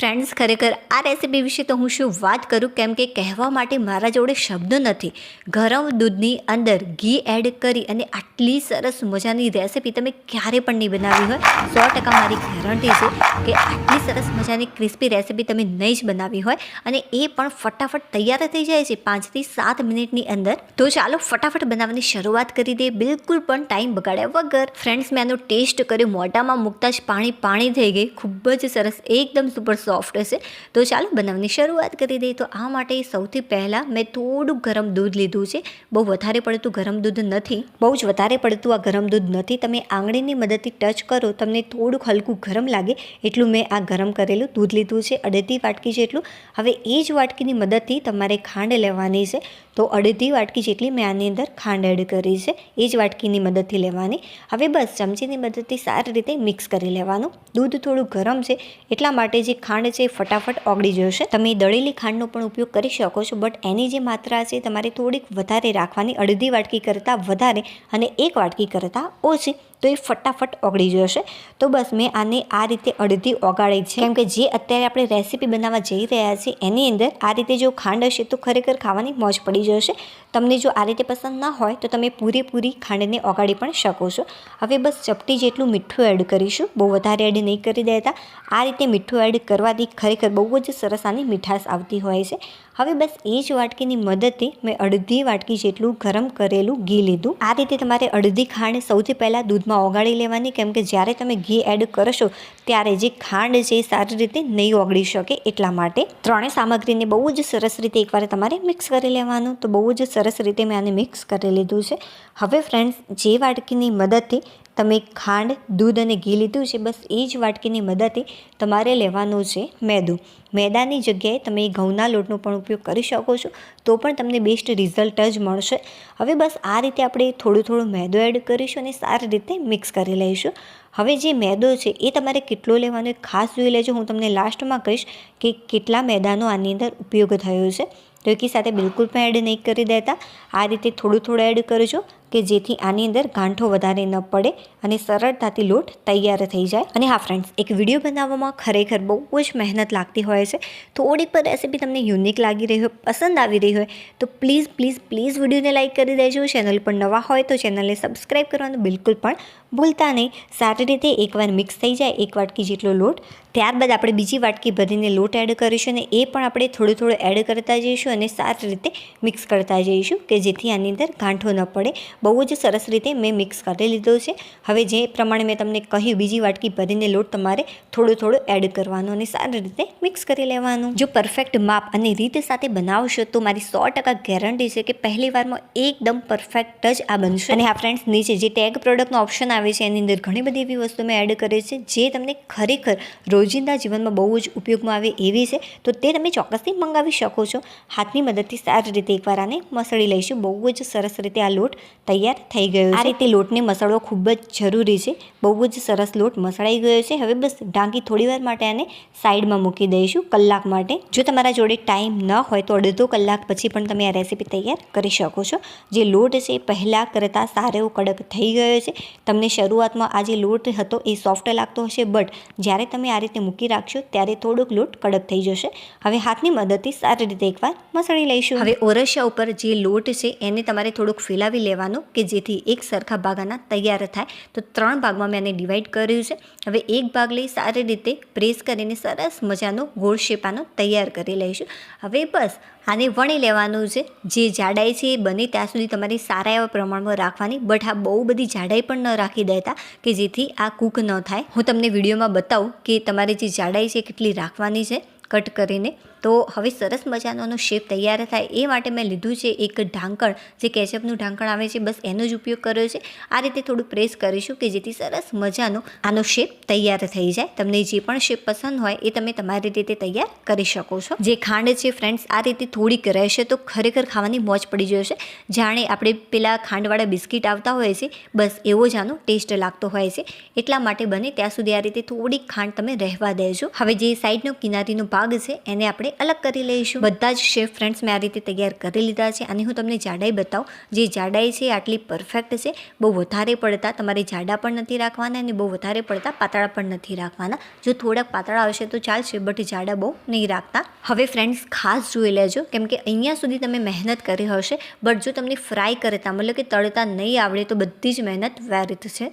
Friends ખરેખર આ recipe વિશે તો હું શું વાત કરું? કેમ કે કહેવા માટે મારા જોડે શબ્દ નથી. ગરમ દૂધની અંદર ઘી એડ કરી અને આટલી સરસ મજાની રેસીપી તમે ક્યારે પણ નહીં બનાવી હોય. સો ટકા મારી ગેરંટી છે કે આટલી સરસ મજાની ક્રિસ્પી રેસીપી તમે નહીં જ બનાવી હોય. અને એ પણ ફટાફટ તૈયાર થઈ જાય છે પાંચથી સાત મિનિટની અંદર. તો ચાલો ફટાફટ બનાવવાની શરૂઆત કરી દઈએ. બિલકુલ પણ ટાઈમ બગાડ્યા વગર. ફ્રેન્ડ્સ મેં આનો ટેસ્ટ કર્યો. મોઢામાં મૂકતા જ પાણી પાણી થઈ ગઈ. ખૂબ જ સરસ, એકદમ સુપર સોફ્ટ હશે. તો ચાલો બનાવવાની શરૂઆત કરી દઈએ. તો આ માટે સૌથી પહેલાં મેં થોડું ગરમ દૂધ લીધું છે. બહુ વધારે પડતું ગરમ દૂધ નથી. બહુ જ વધારે પડતું આ ગરમ દૂધ નથી. તમે આંગળીની મદદથી ટચ કરો, તમને થોડુંક હલકું ગરમ લાગે એટલું મેં આ ગરમ કરેલું દૂધ લીધું છે. અડધી વાટકી જેટલું. હવે એ જ વાટકીની મદદથી તમારે ખાંડ લેવાની છે. તો અડધી વાટકી જેટલી મેં આની અંદર ખાંડ એડ કરી છે, એ જ વાટકીની મદદથી લેવાની. હવે બસ ચમચીની મદદથી સારી રીતે મિક્સ કરી લેવાનું. દૂધ થોડું ગરમ છે, એટલા માટે જે ખાંડ છે ફટાફટ ઓગળી જશે. તમે દળેલી ખાંડનો પણ ઉપયોગ કરી શકો છો બટ એની જે માત્રા છે તમારે થોડીક વધારે રાખવાની, અડધી વાટકી કરતાં વધારે અને એક વાટકી કરતાં ઓછી. તો એ ફટાફટ ઓગળી જશે તો બસ મેં આને આ રીતે અડધી ઓગાળી છે. કેમ કે જે અત્યારે આપણે રેસીપી બનાવવા જઈ રહ્યા છીએ, એની અંદર આ રીતે જો ખાંડ હશે તો ખરેખર ખાવાની મોજ પડી જશે. તમને જો આ રીતે પસંદ ના હોય તો તમે પૂરેપૂરી ખાંડને ઓગાળી પણ શકો છો. હવે બસ ચપટી જેટલું મીઠું એડ કરીશું. બહુ વધારે એડ નહીં કરી દેતા. આ રીતે મીઠું એડ કરવાથી ખરેખર બહુ જ સરસ આની મીઠાશ આવતી હોય છે. હવે બસ એ જ વાટકીની મદદથી મેં અડધી વાટકી જેટલું ગરમ કરેલું ઘી લીધું. આ રીતે તમારે અડધી ખાંડ સૌથી પહેલાં દૂધમાં ઓગાળી લેવાની, કેમ કે જ્યારે તમે ઘી એડ કરશો, ત્યારે જે ખાંડ છે એ સારી રીતે નહીં ઓગળી શકે. એટલા માટે ત્રણેય સામગ્રીને બહુ જ સરસ રીતે એકવાર તમારે મિક્સ કરી લેવાનું. તો બહુ જ સરસ રીતે મેં આને મિક્સ કરી લીધું છે. હવે ફ્રેન્ડ્સ જે વાટકીની મદદથી તમે ખાંડ, દૂધ અને ઘી લીધું છે, બસ એ જ વાટકીની મદદથી તમારે લેવાનું છે મેદું. મેદાની જગ્યાએ તમે ઘઉંના લોટનો પણ ઉપયોગ કરી શકો છો, તો પણ તમને બેસ્ટ રિઝલ્ટ જ મળશે. હવે બસ આ રીતે આપણે થોડું થોડું મેદો એડ કરીશું અને સારી રીતે મિક્સ કરી લઈશું. હવે જે મેદો છે, એ તમારે કેટલો લેવાનો ખાસ જોઈ લેજો. હું તમને લાસ્ટમાં કહીશ કે કેટલા મેદાનો આની અંદર ઉપયોગ થયો છે. તો એકી સાથે બિલકુલ પણ એડ નહીં કરી દેતા, આ રીતે થોડું થોડું એડ કરજો. કે જેથી આની અંદર ગાંઠો વધારે ન પડે અને સરળતાથી લોટ તૈયાર થઈ જાય. અને હા ફ્રેન્ડ્સ એક વીડિયો બનાવવામાં ખરેખર બહુ જ મહેનત લાગતી હોય છે. થોડીક પણ રેસીપી તમને યુનિક લાગી રહી હોય, પસંદ આવી રહી હોય, તો પ્લીઝ પ્લીઝ પ્લીઝ વિડીયોને લાઇક કરી દેજો. ચેનલ પર નવા હોય તો ચેનલને સબસ્ક્રાઈબ કરવાનું બિલકુલ પણ ભૂલતા નહીં. સારી રીતે એકવાર મિક્સ થઈ જાય, એક વાટકી જેટલો લોટ. ત્યારબાદ આપણે બીજી વાટકી ભરીને લોટ એડ કરીશું અને એ પણ આપણે થોડું થોડું એડ કરતા જઈશું અને સારી રીતે મિક્સ કરતા જઈશું કે જેથી આની અંદર ગાંઠો ન પડે. બહુ જ સરસ રીતે મેં મિક્સ કરી લીધો છે. હવે જે પ્રમાણે મેં તમને કહ્યું, બીજી વાટકી ભરીને લોટ તમારે થોડું થોડું એડ કરવાનું અને સારી રીતે મિક્સ કરી લેવાનું. જો પરફેક્ટ માપ અને રીત સાથે બનાવશો તો મારી સો ટકા ગેરંટી છે કે પહેલી વારમાં એકદમ પરફેક્ટ જ આ બનશે. અને આ ફ્રેન્ડ્સ નીચે જે ટેગ પ્રોડક્ટનો ઓપ્શન આવે છે, એની અંદર ઘણી બધી એવી વસ્તુ મેં એડ કરી છે, જે તમને ખરેખર રોજિંદા જીવનમાં બહુ જ ઉપયોગમાં આવે એવી છે. તો તે તમે ચોક્કસથી મંગાવી શકો છો. હાથની મદદથી સારી રીતે એકવાર આને મસળી લઈશું. બહુ જ સરસ રીતે આ લોટ તૈયાર થઈ ગયો આ રીતે લોટને મસળવો ખૂબ જ જરૂરી છે. બહુ જ સરસ લોટ મસળાઈ ગયો છે. હવે બસ ઢાંકી થોડીવાર માટે આને સાઈડમાં મૂકી દઈશું કલાક માટે. જો તમારા જોડે ટાઈમ ન હોય તો અડધો કલાક પછી પણ તમે આ રેસીપી તૈયાર કરી શકો છો. જે લોટ છે એ પહેલાં કરતાં સારો એવો કડક થઈ ગયો છે. તમને શરૂઆતમાં આ જે લોટ હતો એ સોફ્ટ લાગતો હશે બટ જ્યારે તમે આ રીતે મૂકી રાખશો ત્યારે થોડોક લોટ કડક થઈ જશે. હવે હાથની મદદથી સારી રીતે એકવાર મસળી લઈશું. હવે ઓરસિયા ઉપર જે લોટ છે એને તમારે થોડુંક ફેલાવી લેવાનો કે જેથી એક સરખા ભાગાના તૈયાર થાય. તો ત્રણ ભાગમાં મેં આને ડિવાઈડ કર્યું છે. હવે એક ભાગ લઈ સારી રીતે પ્રેસ કરીને સરસ મજાનો ગોળ શેપાનો તૈયાર કરી લઈશું. હવે બસ આને વણી લેવાનું છે. જે જાડાઈ છે એ બને ત્યાં સુધી તમારે સારા એવા પ્રમાણમાં રાખવાની. બટ આ બહુ બધી જાડાઈ પણ ન રાખી દેતા કે જેથી આ કૂક ન થાય. હું તમને વિડીયોમાં બતાવું કે તમારે જે જાડાઈ છે કેટલી રાખવાની છે. કટ કરીને. તો હવે સરસ મજાનો શેપ તૈયાર થાય એ માટે મેં લીધું છે એક ઢાંકણ. જે કેચઅપનું ઢાંકણ આવે છે, બસ એનો જ ઉપયોગ કર્યો છે. આ રીતે થોડું પ્રેસ કરીશું કે જેથી સરસ મજાનો આનો શેપ તૈયાર થઈ જાય. તમને જે પણ શેપ પસંદ હોય એ તમે તમારી રીતે તૈયાર કરી શકો છો. જે ખાંડ છે ફ્રેન્ડ્સ, આ રીતે થોડીક રહેશે તો ખરેખર ખાવાની મોજ પડી જશે. જાણે આપણે પેલા ખાંડવાળા બિસ્કિટ આવતા હોય છે, બસ એવો જ આનો ટેસ્ટ લાગતો હોય છે. એટલા માટે બને ત્યાં સુધી આ રીતે થોડીક ખાંડ તમે રહેવા દેજો. હવે જે સાઈડનો કિનારીનો ભાગ છે, એને આપણે અલગ કરી લઈશું. બધા જ શેફ ફ્રેન્ડ્સ મેં આ રીતે તૈયાર કરી લીધા છે. અને હું તમને જાડાઈ બતાવું. જે જાડાઈ છે આટલી પરફેક્ટ છે. બહુ વધારે પડતા તમારે જાડા પણ નથી રાખવાના અને બહુ વધારે પડતા પાતળા પણ નથી રાખવાના. જો થોડાક પાતળા આવશે તો ચાલશે બટ જાડા બહુ નહીં રાખતા. હવે ફ્રેન્ડ્સ ખાસ જોઈ લેજો. કેમ કે અહીંયા સુધી તમે મહેનત કરી હશે બટ જો તમને ફ્રાય કરતા મતલબ કે તળતા નહીં આવડે, તો બધી જ મહેનત વ્યર્થ છે.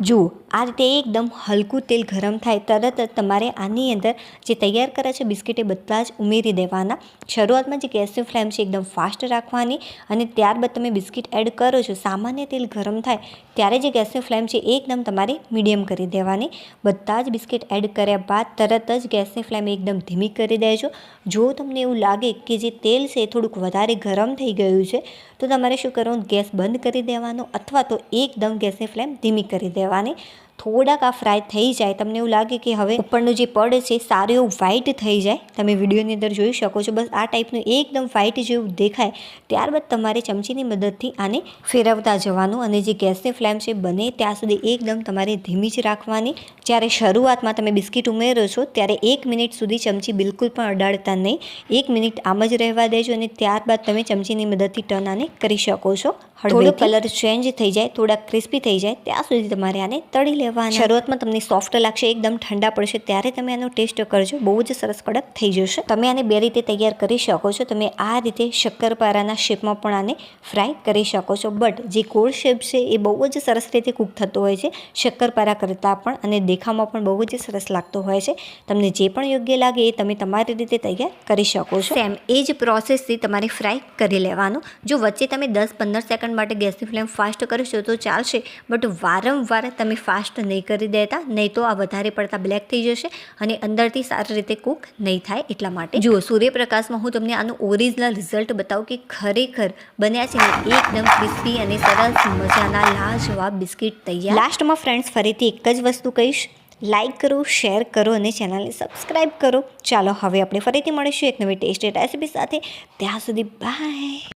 જુઓ આ રીતે એકદમ હલકું તેલ ગરમ થાય, તરત જ તમારે આની અંદર જે તૈયાર કર્યા છે બિસ્કિટ એ બધા જ ઉમેરી દેવાના. શરૂઆતમાં જે ગેસની ફ્લેમ છે એકદમ ફાસ્ટ રાખવાની અને ત્યારબાદ તમે બિસ્કિટ એડ કરો છો, સામાન્ય તેલ ગરમ થાય, ત્યારે જે ગેસની ફ્લેમ છે એકદમ તમારે મીડિયમ કરી દેવાની. બધા જ બિસ્કિટ એડ કર્યા બાદ તરત જ ગેસની ફ્લેમ એકદમ ધીમી કરી દેજો. જો તમને એવું લાગે કે જે તેલ છે એ થોડુંક વધારે ગરમ થઈ ગયું છે, તો તમારે શું કરવાનું? ગેસ બંધ કરી દેવાનો અથવા તો એકદમ ગેસની ફ્લેમ ધીમી કરી દેવાની થોડાક આ ફ્રાય થઈ જાય. તમને એવું લાગે કે હવે ઉપરનું જે પડ છે સારું એવું વ્હાઈટ થઈ જાય. તમે વિડીયોની અંદર જોઈ શકો છો. બસ આ ટાઈપનું એકદમ વ્હાઈટ જેવું દેખાય. ત્યારબાદ તમારે ચમચીની મદદથી આને ફેરવતા જવાનું અને જે ગેસની ફ્લેમ છે બને ત્યાં સુધી એકદમ તમારે ધીમી જ રાખવાની. જ્યારે શરૂઆતમાં તમે બિસ્કિટ ઉમેરો છો ત્યારે એક મિનિટ સુધી ચમચી બિલકુલ પણ અડાડતા નહીં. એક મિનિટ આમ જ રહેવા દેજો અને ત્યારબાદ તમે ચમચીની મદદથી ટર્ન આને કરી શકો છો. થોડો કલર ચેન્જ થઈ જાય થોડા ક્રિસ્પી થઈ જાય. ત્યાં સુધી તમારે આને તળી લેવાના. શરૂઆતમાં તમને સોફ્ટ લાગશે એકદમ ઠંડા પડશે ત્યારે તમે આનો ટેસ્ટ કરજો. બહુ જ સરસ કડક થઈ જશે. તમે આને બે રીતે તૈયાર કરી શકો છો. તમે આ રીતે શક્કરપારાના શેપમાં પણ આને ફ્રાય કરી શકો છો. બટ જે ગોળ શેપ છે એ બહુ જ સરસ રીતે કૂક થતો હોય છે. શક્કરપારા કરતાં પણ અને દેખાવમાં પણ બહુ જ સરસ લાગતો હોય છે. તમને જે પણ યોગ્ય લાગે એ તમે તમારી રીતે તૈયાર કરી શકો છો. સેમ એ જ પ્રોસેસથી તમારે ફ્રાય કરી લેવાનું. જો વચ્ચે તમે દસ પંદર સેકન્ડ માટે ગેસની ફ્લેમ ફાસ્ટ કરશો તો ચાલશે. બટ વારંવાર તમે ફાસ્ટ નહીં કરી દેતા, નહીં તો આ વધારે પડતા બ્લેક થઈ જશે અને અંદરથી સારી રીતે કૂક નહીં થાય એટલા માટે. જુઓ, સૂર્યપ્રકાશમાં હું તમને આનું ઓરિજિનલ રિઝલ્ટ બતાવું કે ખરેખર બન્યા છે એકદમ ક્રિસ્પી અને સરસ મજાના લાજવાબ બિસ્કિટ તૈયાર. લાસ્ટમાં ફ્રેન્ડ્સ ફરીથી એક જ વસ્તુ કહીશ. લાઇક કરો શેર કરો અને ચેનલને સબસ્ક્રાઈબ કરો. ચાલો, હવે આપણે ફરીથી મળીશું એક નવી ટેસ્ટી રેસીપી સાથે. ત્યાં સુધી બાય